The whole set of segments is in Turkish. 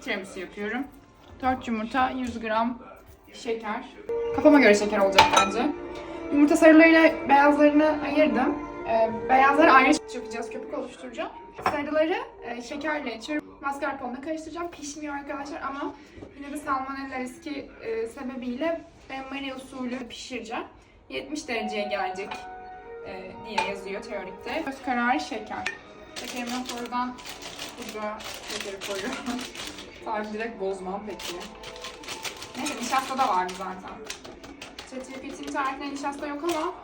tiramisu yapıyorum. 4 yumurta, 100 gram şeker. Kafama göre şeker olacak bence. Yumurta sarılarıyla beyazlarını ayırdım. Ee, beyazları ayrı yapacağız, köpük oluşturacağım. Sarıları e, şekerle içiyorum. Mascarpone'la karıştıracağım. Pişmiyor arkadaşlar ama yine de salmonella riski e, sebebiyle ben Maria usulü pişireceğim. 70 dereceye gelecek e, diye yazıyor teorikte. Göz kararı şeker. Şekerimi oradan pudra şekeri koyuyorum. Tarifi direkt bozmam peki. Neyse nişasta da vardı zaten. ChatGPT'nin tarifinde nişasta yok ama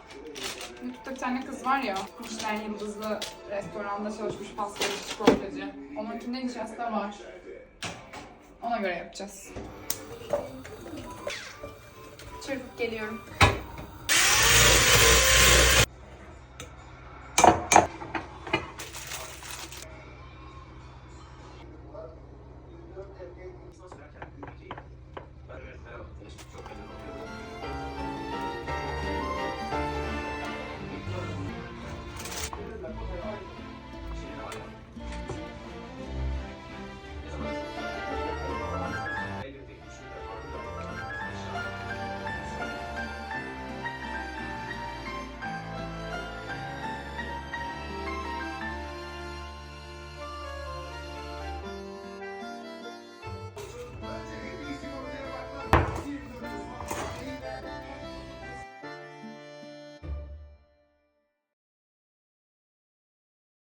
YouTube'da bir tane kız var ya, Michelin yıldızlı restoranda çalışmış pastacı, çikolatacı. Onunkinde nişasta var. Ona göre yapacağız. Çırpıp geliyorum.